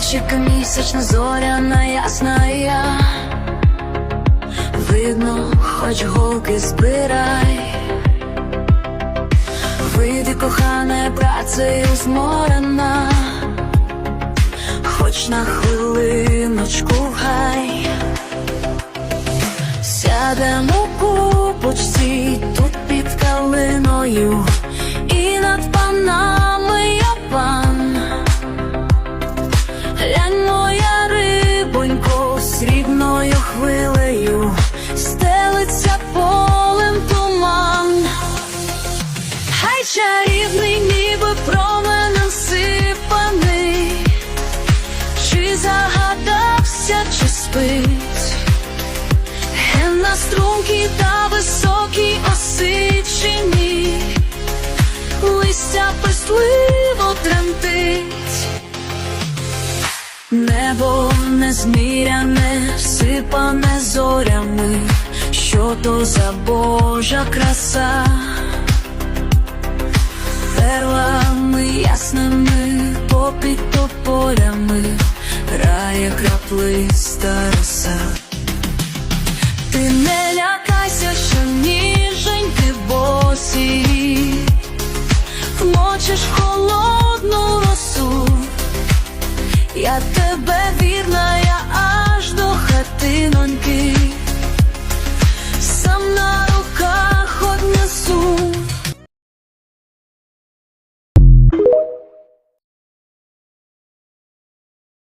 Нічика місячна зоряна ясна я. Видно, хоч голки збирай. Вийди, кохане, працею зморена, хоч на хвилиночку хай Сядемо купочці тут під калиною чи спить, Ген на струнки та високій осичині, листя пестливо тремтить. Небо незміряне, сипане зорями, що то за Божа краса, бачиш холодну росу, я тебе вірю.